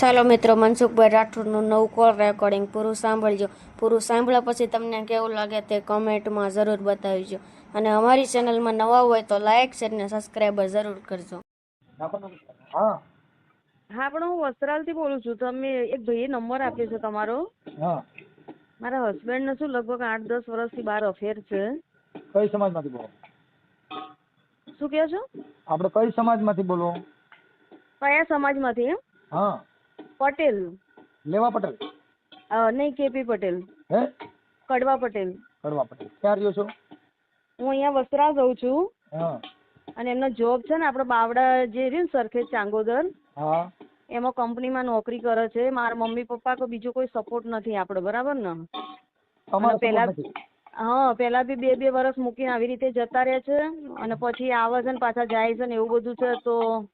ચાલો મિત્રો મનસુખભાઈ રાઠોડનું નવું કોલ રેકોર્ડિંગ પૂરું સાંભળજો. પૂરું સાંભળ્યા પછી તમને કેવું લાગે તે કમેન્ટમાં જરૂર બતાવજો. અને અમારી ચેનલમાં નવા હોય તો લાઇક શેર ને સબસ્ક્રાઈબર જરૂર કરજો. હા. હા પણ હું વસ્ત્રાલથી બોલું છું. તમે એક ભાઈએ નંબર આપ્યો છે તમારો. હા. મારા હસબન્ડને શું લગભગ આઠ દસ વર્ષથી બાર અફેર છે. કઈ સમાજમાંથી બોલો? શું કહો છો? આપણે કઈ સમાજમાંથી બોલો? કયા સમાજમાંથી એમ? હા. પટેલ. લેવા પટેલ? નહીં કેપી પટેલ. હે? કડવા પટેલ. કડવા પટેલ. ક્યાં રહ્યો છો? હું અહીંયા વસ્ત્રા રહું છું. હા. અને એમનો જોબ છે ને આપણો બાવડા જે રહ્યું ને સરખેજ ચાંગોદર. હા. એમાં કંપનીમાં નોકરી કરે છે. મારા મમ્મી પપ્પા કોઈ બીજો કોઈ સપોર્ટ નથી આપણો બરાબર ને? પેલા- હા પેલા બી બે બે વર્ષ મૂકીને આવી રીતે જતા રહે છે. અને પછી આવે છે ને પાછા જાય છે ને એવું બધું છે તો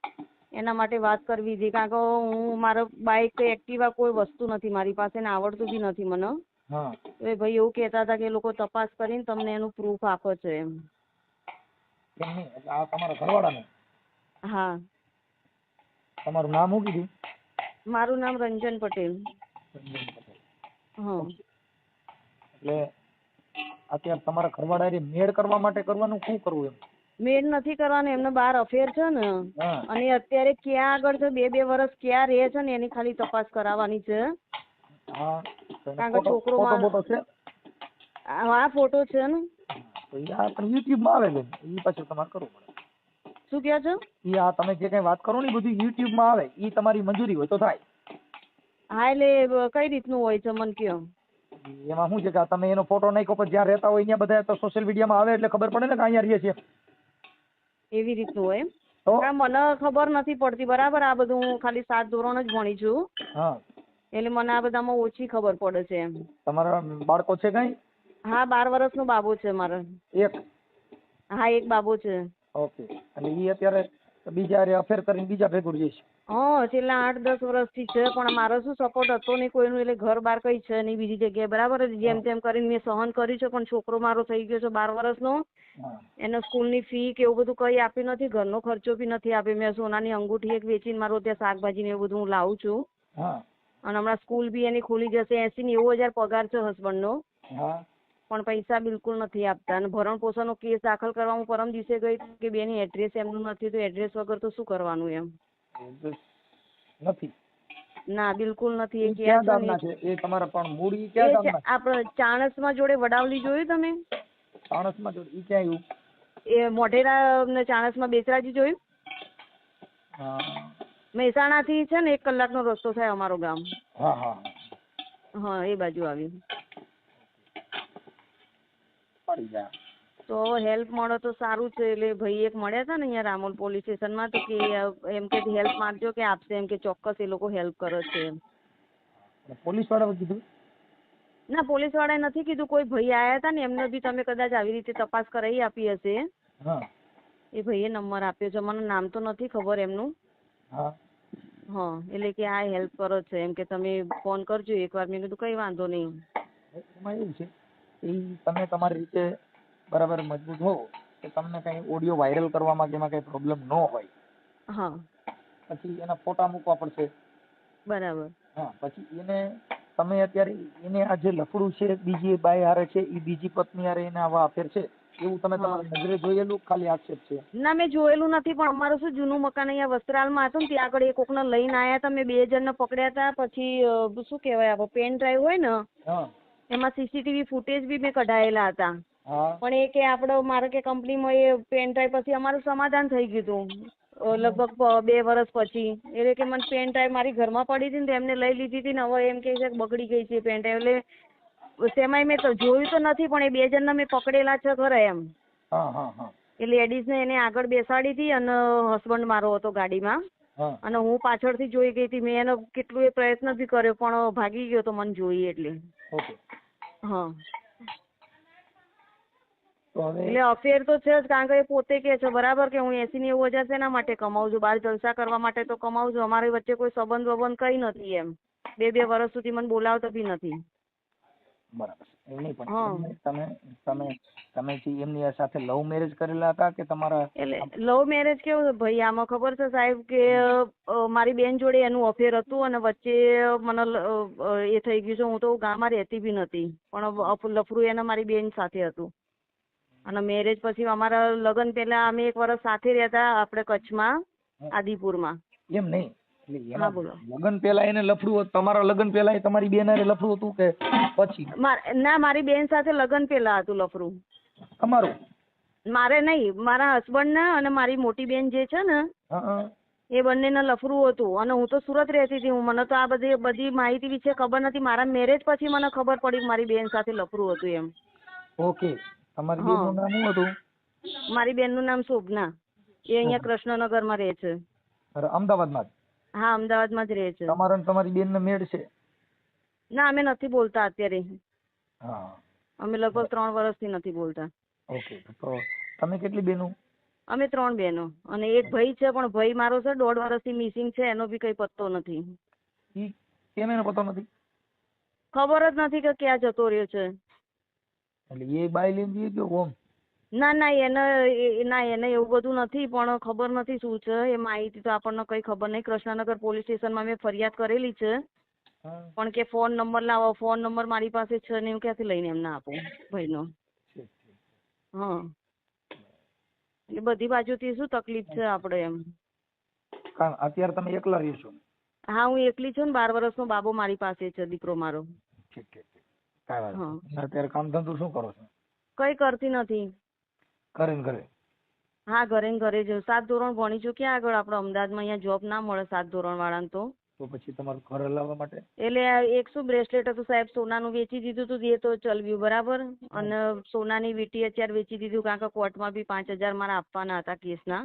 એના માટે વાત કરવી હતી કારણ કે હું મારો બાઇક કે એક્ટિવા કોઈ વસ્તુ નથી. મારી પાસે ને આવડતું બી નથી મને. હા. એ ભાઈ એવું કહેતા હતા કે એ લોકો તપાસ કરીને તમને એનું પ્રૂફ આપે છે એમ. તમારા ઘરવાળાને? હા. તમારું નામ શું કીધું? મારું નામ રંજન પટેલ. હા. એટલે અત્યારે તમારા ઘરવાળા મેળ કરવા માટે કરવાનું શું કરવું એમ? મેળ નથી કરવાનું એમને બાર અફેર છે ને. અને અત્યારે ક્યાં આગળ છે બે બે વર્ષ ક્યાં રહે છે ને એની ખાલી તપાસ કરાવવાની છે. કારણ કે છોકરો હા ફોટો છે ને. યુટ્યુબ યુટ્યુબમાં આવે બેન પાછું તમારે કરવું પડે. શું કહો છો? આ તમે જે કઈ વાત કરો ને બધું યુટ્યુબમાં આવે. ઈ તમારી મંજૂરી હોય તો થાય. હા એટલે કઈ રીતનું હોય છે મને કયો એમાં શું છે કે તમે એનો ફોટો નાખ્યો પછી જ્યાં રહેતા હોય ત્યાં બધા તો સોશિયલ મીડિયામાં આવે એટલે ખબર પડે ને કે અહીંયા રહીએ છીએ એવી રીતનું હોય મને ખબર નથી પડતી. બરાબર આ બધું હું ખાલી સાત ધોરણ જ ભણી છું. એટલે મને આ બધામાં ઓછી ખબર પડે છે એમ. તમારા બાળકો છે કઈ? હા બાર વર્ષનો બાબો છે મારે. એક? હા એક બાબો છે. ઓકે. અને ઈ અત્યારે બીજા રે અફેર કરીને બીજા ભેગું જઈશ હા છેલ્લા આઠ દસ વર્ષથી છે પણ મારો શું સપોર્ટ હતો નહીં કોઈનું? એટલે ઘર બાર કઈ છે નહીં બીજી જગ્યાએ. બરાબર જેમ તેમ કરીને મેં સહન કર્યું છે પણ છોકરો મારો થઈ ગયો છે બાર વર્ષનો. એને સ્કૂલની ફી કે એવું બધું કઈ આપી નથી ઘરનો ખર્ચો બી નથી આપ્યો. મેં સોનાની અંગૂઠી એક વેચીને મારો ત્યાં શાકભાજી ને એવું બધું હું લાવું છું. અને હમણાં સ્કૂલ બી એની ખુલી જશે. એસી નેવું હજાર પગાર છે હસબન્ડનો હા. પણ પૈસા બિલકુલ નથી આપતા. અને ભરણ પોષણનો કેસ દાખલ કરવા હું પરમ દિવસે ગઈ કે બેની એડ્રેસ એમનું નથી તો એડ્રેસ વગર તો શું કરવાનું એમ? નથી. ના બિલકુલ નથી. એ ક્યાં છે ગામના છે? એ તમારા પણ મૂળ ઈ ક્યાં ગામના આપણે ચાણસમાં જોડે વડાવલી જોયું તમે? માણસમાં જો ઈ ક્યાં આવ્યું એ મોઢેરા ને ચાણસમાં બેસરાજી જોયું? હા. મહેસાણાથી છે ને એક કલાકનો રસ્તો થાય અમારો ગામ. હા હા હા. એ બાજુ આવ્યું તો હેલ્પ મળે તો સારું છે. એટલે ભાઈ એક મળ્યા હતા ને અહીંયા રામોલ પોલીસ સ્ટેશનમાં તો કે એમ કે હેલ્પ માંગજો કે આપશે એમ કે ચોક્કસ એ લોકો હેલ્પ કરે છે એમ. પોલીસવાળા કીધું? ના પોલીસ વાળાએ નથી કીધું. કોઈ ભાઈ આયા હતા ને એમને બી તમે કદાચ આવી રીતે તપાસ કરાવી આપી હશે. એ ભાઈએ નંબર આપ્યો છે. મને નામ તો નથી ખબર એમનું. હા. હા એટલે કે આ હેલ્પ કરો છે એમ કે તમે ફોન કરજો. એકવાર મેં કીધું કઈ વાંધો નહીં. એમાં એવું છે. એ તમે તમારી રીતે બરાબર મજબૂત હો કે તમને કઈ ઓડિયો વાયરલ કરવામાં કે એમાં કઈ પ્રોબ્લેમ ન હોય. હા. પછી એના ફોટા મૂકવા પડશે. બરાબર. હા પછી એને તમે અત્યારે એને આ જે લફડું છે બીજી બાય હારે છે એ બીજી પત્ની હારે એને આવા અફેર છે એવું તમે. તમારી નજરે જોયેલું ખાલી આક્ષેપ છે? ના મેં જોયેલું નથી પણ અમારું શું જૂનું મકાન અહીંયા વસ્ત્રાલમાં હતું ને ત્યાં આગળ એ કોકને લઈને આયા હતા મેં બે જણને પકડ્યા હતા પછી શું કહેવાય આપણે પેન ડ્રાઈવ હોય ને હા. એમાં સીસીટીવી ફૂટેજ બી મેં કઢાયેલા હતા. પણ એ કે આપણે મારે કે કંપનીમાં એ પેન ડ્રાઈવ પછી અમારું સમાધાન થઈ ગયું હતું. લગભગ બે વર્ષ પછી. એટલે કે મને પેન ડ્રાઈવ મારી ઘરમાં પડી હતી ને તો એમને લઈ લીધી હતી ને હવે એમ કહે છે કે બગડી ગઈ છે પેન ડ્રાઈવ એટલે તેમાંય મેં તો જોયું તો નથી પણ એ બે જણને મેં પકડેલા છે ખરા એમ. હા લેડીઝ ને એ લેડીઝને એને આગળ બેસાડી હતી અને હસબન્ડ મારો હતો ગાડીમાં. અને હું પાછળથી જોઈ ગઈ હતી. મેં એનો કેટલું એ પ્રયત્ન બી કર્યો પણ ભાગી ગયો તો મને જોઈ એટલે. ઓકે. હા. એટલે અફેર તો છે જ કારણ કે એ પોતે કે છે બરાબર કે હું એસી નેવું હજાર શેના માટે કમાવું છું. બહાર જલસા કરવા માટે તો કમાવું છું. અમારી વચ્ચે કોઈ સંબંધ વબંધ કઈ નથી એમ. બે બે વર્ષ સુધી મને બોલાવતો બી નથી. બરાબર નહીં પણ તમે તમે તમે જે એમની સાથે લવ મેરેજ કરેલા હતા કે તમારા એટલે લવ મેરેજ કેવું ભાઈ આમાં ખબર છે સાહેબ કે મારી બેન જોડે એનું અફેર હતું અને વચ્ચે મને એ થઈ ગયું છે. હું તો ગામમાં રહેતી બી નથી પણ લફરું એને મારી બેન સાથે હતું. અને મેરેજ પછી અમારા લગ્ન પહેલા અમે એક વર્ષ સાથે રહેતા આપણે કચ્છમાં આદિપુરમાં. એમ નહીં. લગ્ન પેલા એને લફડું હતું. તમારા લગ્ન પેલા એ તમારી બેન હારે લફડું હતું કે પછી? ના મારી બેન સાથે લગ્ન પેલા હતું લફડું. તમારું? મારે નહીં મારા હસબન્ડ ને અને મારી મોટી બેન જે છે ને. એ બંનેને લફરું હતું. અને હું તો સુરત રહેતી હતી. હું મને તો આ બધી બધી માહિતી વિશે ખબર નથી. મારા મેરેજ પછી મને ખબર પડી મારી બેન સાથે લફરું હતું એમ. ઓકે તમારી બેન બેનનું નામ શું હતું? મારી બેનનું નામ શોભના. એ અહીંયા કૃષ્ણનગરમાં રહે છે. અમદાવાદ અમદાવાદમાં જ? હા અમદાવાદમાં જ રહે છે. તમારા ને તમારી બેનને મેળ છે? ના અમે નથી બોલતા અત્યારે. હા. અમે લગભગ ત્રણ વર્ષથી નથી બોલતા. ઓકે તો તમે કેટલી બેનો અમે ત્રણ બેનો અને એક ભાઈ છે પણ ભાઈ મારો છે દોઢ વર્ષથી મિસિંગ છે એનો બી કઈ પત્તો નથી. ઈ કેમ એનો પત્તો નથી? ખબર જ નથી કે ક્યાં જતો રહ્યો છે. એટલે એ બાય લઈને કે ઓમ ના ના એને ના એને એવું બધું નથી પણ ખબર નથી શું છે. એ માહિતી તો આપણને કઈ ખબર નહીં. કૃષ્ણનગર પોલીસ સ્ટેશનમાં મેં ફરિયાદ કરેલી છે. પણ કે ફોન નંબર લાવો ફોન નંબર મારી પાસે છે ને હું ક્યાંથી લઈને એમને આપું ભાઈનો. હા. એ બધી બાજુથી શું તકલીફ છે આપણે એમ? અત્યારે તમે એકલા રહ્યો છો? હા હું એકલી છું ને બાર વર્ષનો બાબો મારી પાસે છે દીકરો મારો. ઠીક ઠીક. અત્યારે કામ ધંધો શું કરો છો? કઈ કરતી નથી. ઘરે ઘરે? હા ઘરે ઘરે જ સાત ધોરણ ભણી છું. ક્યાં આગળ? આપણે અમદાવાદમાં અહીંયા જોબ ના મળે સાત ધોરણ વાળાને તો. તો પછી તમારું ઘર હલાવવા માટે? એટલે એક શું બ્રેસલેટ હતું સાહેબ? સોનાનું વેચી દીધું હતું એ તો ચલવ્યું બરાબર? અને સોનાની વીટી અત્યારે વેચી દીધું કારણ કે કોર્ટમાં બી પાંચ હજાર મારા આપવાના હતા કેસના.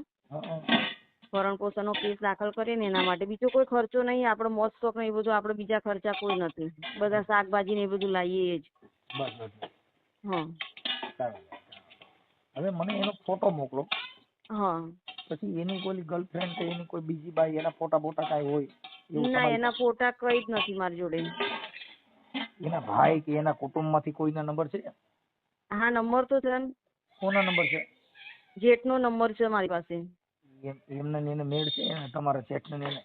ભરણ પોષણનો કેસ દાખલ કરીને એના માટે. બીજો કોઈ ખર્ચો નહીં. આપણે મોજ શોખ ને એ બધું આપણે બીજા ખર્ચા કોઈ નથી. બધા શાકભાજી ને એ બધું લાવીએ જ. બસ બસ. હા. હવે મને એનો ફોટો મોકલો. હા. પછી એની કોઈ ગર્લફ્રેન્ડ કે એની કોઈ બીજી બાઈ એના ફોટા બોટા કાંઈ હોય ના એના ફોટા કઈ જ નથી મારી જોડે. એના ભાઈ કે એના કુટુંબમાંથી કોઈના નંબર છે? હા નંબર તો છે ને. કોના નંબર છે? જેટનો નંબર છે મારી પાસે. એમને એને મેળ છે? તમારા જેઠને ને એને?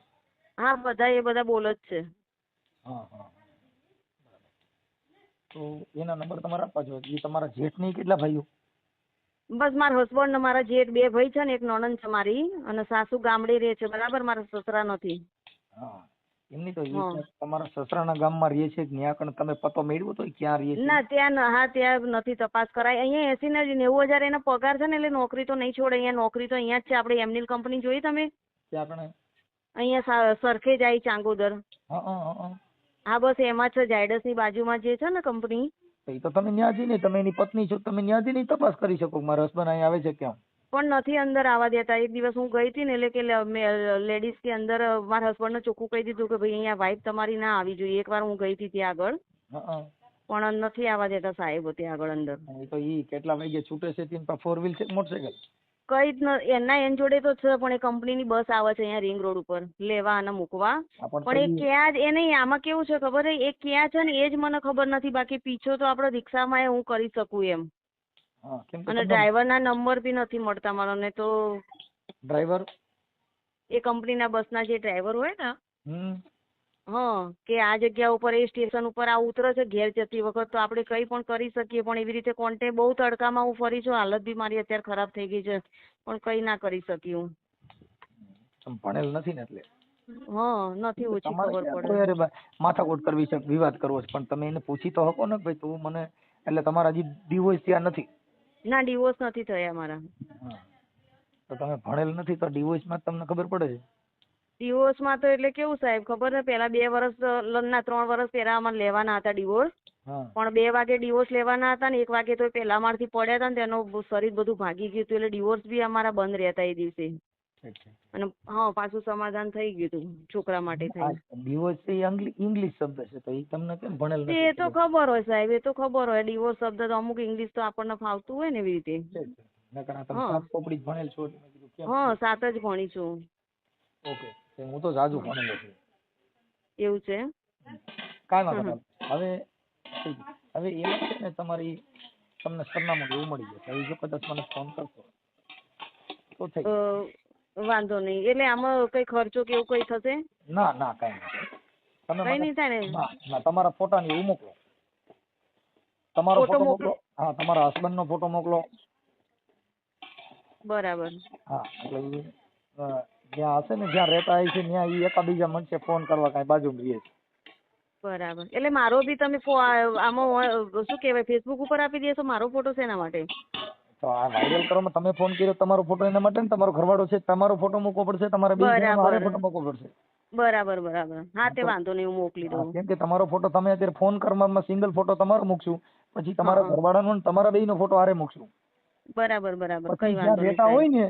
હા બધા એ બધા બોલ જ છે. હા હા. તો એના નંબર તમારા આપવા જોઈએ. એ તમારા જેઠની કેટલા ભાઈઓ? બસ મારા હસબન્ડ ને મારા જેઠ બે ભાઈ છે ને એક નણંદ છે મારી અને સાસુ ગામડે રહે છે બરાબર? મારા સસરા નથી હા. એમની તો તમારા સસરાના ગામમાં રહે છે ત્યાં કણ તમે પતો મેળવ્યો તો ક્યાં રહે ના ત્યાં હા ત્યાં નથી તપાસ કરાય. અહીંયા એસી ને નેવું હજાર એનો પગાર છે ને એટલે નોકરી તો નહીં છોડે. અહીંયા નોકરી તો અહીંયા જ છે. આપણે એમની કંપની જોઈ તમે? અહીંયા સરખે જાય ચાંગોદર. હા બસ એમાં છે. જાયડસની બાજુમાં જે છે ને કંપની એ તો તમે ન્યા જઈને તમે એની પત્ની છો તમે ન્યા જઈને તપાસ કરી શકો કે મારા હસબન્ડ અહીં આવે છે કેમ પણ નથી અંદર આવવા દેતા. એક દિવસ હું ગઈ હતી ને એટલે કે લેડીઝ કે અંદર મારા હસબન્ડને ચોખ્ખું કહી દીધું કે ભાઈ અહીંયા વાઈફ તમારી ના આવી જોઈએ. એકવાર હું ગઈ હતી ત્યાં આગળ. પણ નથી આવવા દેતા સાહેબો ત્યાં આગળ અંદર. તો ઈ કેટલા વાગે છૂટે છે તેની ફોર વ્હીલ છે મોટરસાયકલ? કઈ જ ન એના એન જોડે તો છે પણ એ કંપનીની બસ આવે છે અહીંયા રિંગ રોડ ઉપર લેવા અને મૂકવા. હા, પણ પણ એ ક્યાં જ- એ નહીં આમાં કેવું છે ખબર છે? એ ક્યાં છે ને એ જ મને ખબર નથી. બાકી પીછો તો આપણે રિક્ષામાં એ હું કરી શકું એમ. હા કેમ કે અને તમને ડ્રાઈવરના નંબર બી નથી મળતા મને તો ડ્રાઈવર? એ કંપનીના બસના જે ડ્રાઈવર હોય ને હમ. હા કે આ જગ્યા ઉપર એ સ્ટેશન ઉપર આ ઉતરે છે ઘેર જતી વખત તો આપણે કંઈ પણ કરી શકીએ પણ એવી રીતે કોન્ટે બહુ તડકામાં હું ફરી છું હાલત બી મારી અત્યારે ખરાબ થઈ ગઈ છે પણ કંઈ ના કરી શકી હું. તમે ભણેલ નથી ને એટલે? હા નથી ઓછી ખબર પડે. માથાકૂટ કરવી છે વિવાદ કરવો છે પણ તમે એને પૂછી તો હકો ને ભાઈ તું મને એટલે તમારા હજી ડિવોર્સ થયા નથી? ના ડિવોર્સ નથી થયા મારા. તો તમે ભણેલ નથી તો ડિવોર્સમાં તમને ખબર પડે છે? ડિવોર્સમાં તો એટલે કેવું સાહેબ ખબર ને પેલા બે વર્ષ ના ત્રણ વર્ષ પહેલા અમારે લેવાના હતા ડિવોર્સ. પણ બે વાગે ડિવોર્સ લેવાના હતા ને એક વાગે તો પેલા મારથી પડ્યા હતા ને તેનો શરીર બધું ભાગી ગયું હતું એટલે ડિવોર્સ બી અમારા બંધ રહેતા એ દિવસે. અને હા પાછું સમાધાન થઈ ગયું હતું છોકરા માટે થઈ. ડિવોર્સ એ ઇંગ્લિશ શબ્દ છે તો એ તમને કેમ ભણેલ નથી? તો ખબર હોય સાહેબ એ તો ખબર હોય. ડિવોર્સ શબ્દ તો અમુક ઇંગ્લિશ તો આપણને ફાવતું હોય ને એવી રીતે. નકર આ તમે હા. સાત ભણેલ છો હા સાત જ ભણી છું. ઓકે. હું તો જાજુ ભણેલો છું. એવું છે કાંઈ વાંધો હવે હવે એમાં છે ને તમારી તમને સરનામું એવું મળી જશે. હવે જો કદાચ મને ફોન કરશો તો થઈ વાંધો નહીં. એટલે આમાં કઈ ખર્ચો કે એવું કઈ થશે? ના ના કાંઈ નહીં. તમે કઈ નહીં થાય ને? ના તમારા ફોટા ને એવું મોકલો. તમારો ફોટો મોકલો? હા તમારા હસબન્ડ નો ફોટો મોકલો. બરાબર. હા એટલે જ્યાં હશે ને જ્યાં રહેતા હોય છે ત્યાં ઈ એકાબીજા મળશે ફોન કરવા કાંઈ બાજુમાં રહીએ બરાબર. એટલે મારો બી તમે આમાં શું કહેવાય ફેસબુક ઉપર આપી દેશો મારો ફોટો શેના માટે. તો આ વાયરલ કરવામાં તમે ફોન કર્યો તમારો ફોટો એના માટે ને તમારો ઘરવાળો છે તમારો ફોટો મૂકવો પડશે તમારે બે જણાનો હારે બરાબર. ફોટો મૂકવો પડશે. બરાબર બરાબર. હા તે વાંધો નહીં હું મોકલી દઉં. કેમ કે તમારો ફોટો તમે અત્યારે ફોન કરવામાં સિંગલ ફોટો તમારો મૂકશું પછી તમારા. ઘરવાળાનો ને તમારા બેયનો ફોટો આરે મૂકશું. બરાબર બરાબર. કઈ વાંધો નહીં રહેતા હોય ને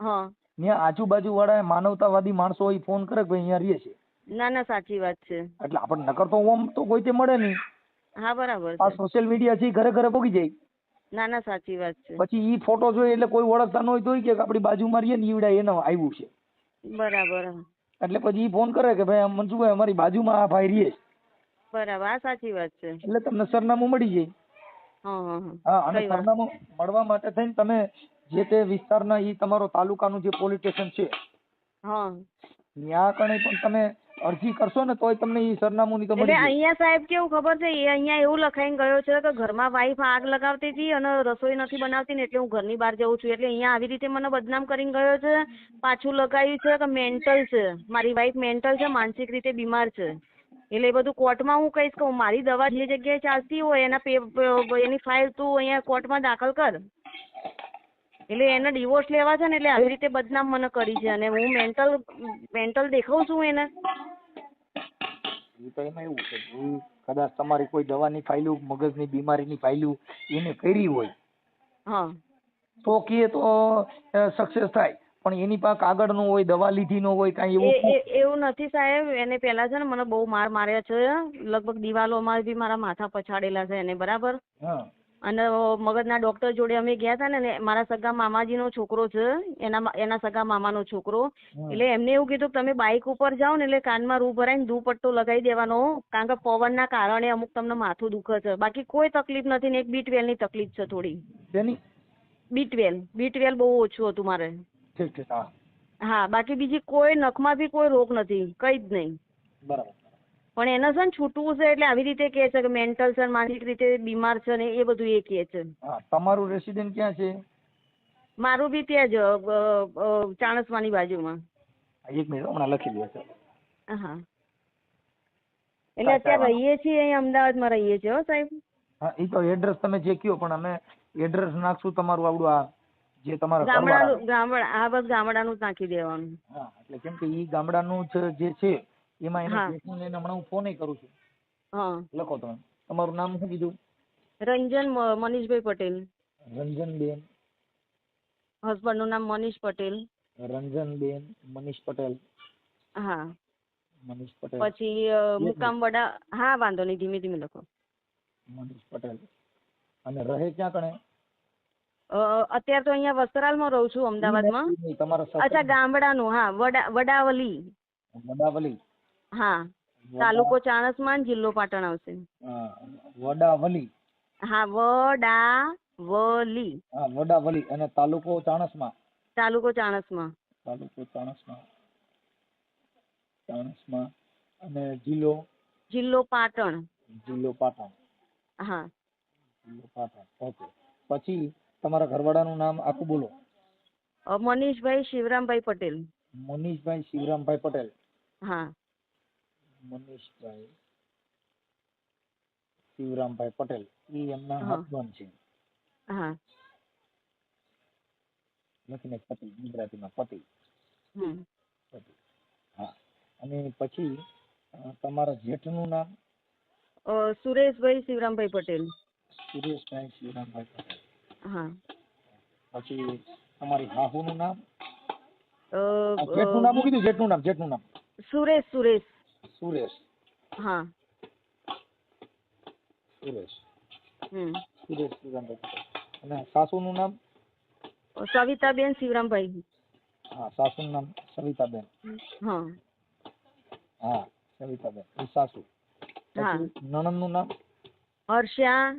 હા. ત્યાં આજુબાજુ વાળા માનવતાવાદી માણસો હોય ફોન કરે કે ભાઈ અહીંયા રહીએ છે. ના ના સાચી વાત છે. એટલે આપણને નકર તો ઓમ તો કોઈ તે મળે નહીં. હા બરાબર આ સોશિયલ મીડિયા છે ઘરે ઘરે પોગી જાય. ના ના સાચી વાત છે. પછી ઈ ફોટો જોઈએ એટલે કોઈ ઓળખતા ન હોય તો કે આપણી બાજુમાં રહીએ ને ઈવડા એને આવ્યું છે. બરાબર. એટલે પછી ઈ ફોન કરે કે ભાઈ આ મનસુખભાઈ અમારી બાજુમાં આ ભાઈ રહીએ છે. બરાબર આ સાચી વાત છે. એટલે તમને સરનામું મળી જાય. હા હા હા. હા અને સરનામું મળવા માટે થઈને તમે જે તે વિસ્તારના ઈ તમારો તાલુકાનું જે પોલીસ સ્ટેશન છે. હા. ત્યાં કણે પણ તમે અરજી કરશો ને તોય તમને ઈ સરનામું ની તો એટલે અહીંયા સાહેબ કેવું ખબર છે? એ અહીંયા એવું લખાઈને ગયો છે કે ઘરમાં વાઈફ આગ લગાવતી હતી અને રસોઈ નથી બનાવતી ને એટલે હું ઘરની બહાર જઉં છું. એટલે અહીંયા આવી રીતે મને બદનામ કરીને ગયો છે. પાછું લગાવ્યું છે કે મેન્ટલ છે. મારી વાઈફ મેન્ટલ છે માનસિક રીતે બીમાર છે. એટલે એ બધું કોર્ટમાં હું કહીશ કે મારી દવા જે જગ્યાએ ચાલતી હોય એના એની ફાઇલ તું અહીંયા કોર્ટમાં દાખલ કર. એટલે એને ડિવોર્સ લેવા છે ને એટલે આવી રીતે બદનામ મને કરી છે અને હું મેન્ટલ મેન્ટલ દેખાઉં છું એને. તો એમાં એવું છે કદાચ તમારી કોઈ દવાની ફાઇલું મગજની બીમારીની ફાઇલું એને કરી હોય હા. તો કે તો સક્સેસ થાય. પણ એની પાસે કાગળ નો હોય દવા લીધી નો હોય કાંઈ એવું એ- એવું નથી સાહેબ. એને પેલા છે ને મને બહુ માર માર્યા છે. લગભગ દિવાલોમાં બી મારા માથા પછાડેલા છે એને બરાબર? હા. અને મગજના ડોક્ટર જોડે અમે ગયા હતા ને મારા સગા મામાજીનો છોકરો છે એના એના સગા મામાનો છોકરો. એટલે એમને એવું કીધું કે તમે બાઇક ઉપર જાઓ ને એટલે કાનમાં રૂ ભરાઈને દુપટ્ટો લગાવી દેવાનો કારણ કે પવનના કારણે અમુક તમને માથું દુખે છે. બાકી કોઈ તકલીફ નથી ને એક બી ની તકલીફ છે થોડી. બી ટ્વેલ બી ટ્વેલ બહુ ઓછું હતું મારે. હા. બાકી બીજી કોઈ નખમાં બી કોઈ રોગ નથી કઈ જ નહીં. બરાબર. પણ એને છે ને છૂટવું છે એટલે આવી રીતે કહે છે કે મેન્ટલ છે માનસિક રીતે બીમાર છે ને એ બધું એ કહે છે. હા તમારું રેસિડેન્ટ ક્યાં છે? મારું બી ત્યાં જ ચાણસમાની બાજુમાં. એક મિનિટ હમણાં લખી દે છે હા. એટલે અત્યારે રહીએ છીએ અહીં અમદાવાદમાં રહીએ છીએ હો સાહેબ. હા એ તો એડ્રેસ તમે જે કયો પણ અમે એડ્રેસ નાખશું તમારું આવડું આ જે તમારા ગામડાનું ગામડા હા બસ ગામડાનું જ નાખી દેવાનું. હા એટલે કેમ કે એ ગામડાનું જે છે એમાં એને હા. બેસીને હમણાં હું ફોન કરું છું. હા. લખો તમે. તમારું નામ શું કીધું? રંજન મનીષભાઈ પટેલ. રંજનબેન. હસબન્ડનું નામ મનીષ પટેલ. રંજનબેન મનીષ પટેલ. હા. મનીષ પટેલ. પછી મુકામ વડા હા વાંધો નહીં ધીમે ધીમે લખો. મનીષ પટેલ. અને રહે ક્યાં કણે? અત્યારે તો અહીંયા વસ્ત્રાલમાં રહું છું અમદાવાદમાં. અચ્છા ગામડાનું હા વડા વડાવલી. વડાવલી. હા. તાલુકો ચાણસ્માન જિલ્લો પાટણ આવશે. વડાવલી. હા વડાવલી. હા વડાવલી અને તાલુકો ચાણસ્મા. તાલુકો ચાણસ્મા. તાલુકો ચાણસ્મા. ચાણસ્મા અને જિલ્લો? જિલ્લો પાટણ. જિલ્લો પાટણ. હા. જિલ્લો પાટણ. ઓકે. પછી તમારા ઘરવાળાનું નામ આખું બોલો. મનીષભાઈ શિવરામભાઈ પટેલ. મનીષભાઈ શિવરામભાઈ પટેલ. હા. મનીષભાઈ શિવરામભાઈ પટેલ ઈ એમના હસબન્ડ છે. લખીને પતિ ગુજરાતીમાં પતિ. પતિ. હા. અને પછી તમારા જેઠનું નામ? સુરેશભાઈ શિવરામભાઈ પટેલ. સુરેશભાઈ શિવરામભાઈ પટેલ. હા. પછી તમારી હાહુનું નામ? જેઠનું નામ કીધું? જેઠનું નામ જેઠનું નામ. સુરેશ સુરેશ. સુરેશ. હા. સુરેશ. હમ. સુરેશ શિવરામભાઈ અને સાસુનું નામ? સવિતાબેન શિવરામભાઈ. હા સાસુનું નામ સવિતાબેન. હા. હા સવિતાબેન. એ સાસુ. હા. નણંદનું નામ? હર્ષા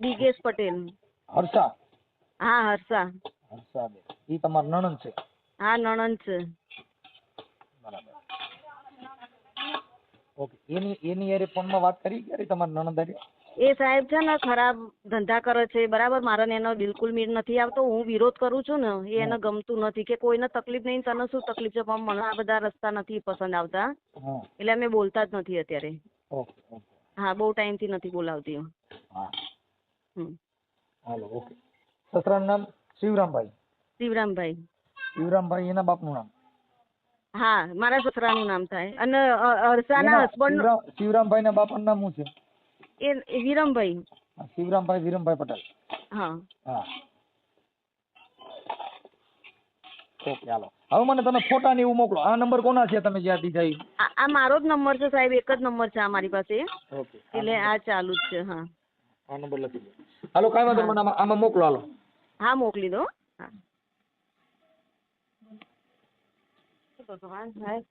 દિગેશ પટેલ. હર્ષા. હા હર્ષા. હર્ષાબેન. ઈ તમાર નણંદ છે? હા નણંદ છે બરાબર ઓકે એની એની યારે ફોનમાં વાત કરી ક્યારે તમારા નણંદારી એ સાહેબ છે ને ખરાબ ધંધા કરે છે બરાબર? મારે એનો બિલકુલ મીર નથી આવતો હું વિરોધ કરું છું ને એ એને ગમતું નથી કે કોઈને તકલીફ નહીં તને શું તકલીફ છે? પણ મને આ બધા રસ્તા નથી પસંદ આવતા. એટલે અમે બોલતા જ નથી અત્યારે. હા બહુ ટાઈમથી નથી બોલાવતી હું. Hello okay. સસરાનું નામ શિવરામભાઈ? શિવરામભાઈ. શિવરામભાઈ એના બાપનું નામ? હા મારા સસરાનું નામ થાય. અને અરસાના હસબન્ડ શિવરામભાઈ ના બાપાનું નામ શું છે? એ વિરમભાઈ. શિવરામભાઈ વિરમભાઈ પટેલ. હા. હા. Okay hello. હવે મને તમે ફોટા ને એવું મોકલો. આ નંબર કોના છે તમે જ્યાં દીધા ઈ? આ મારો જ નંબર છે સાહેબ એક જ નંબર છે આ મારી પાસે. ઓકે. એટલે આ ચાલુ જ છે હા. આ નંબર લખી દો. હાલો કાંઈ વાંધો મને આમાં મોકલો હાલો. હા મોકલી દો. હા. ભગવાન સાહેબ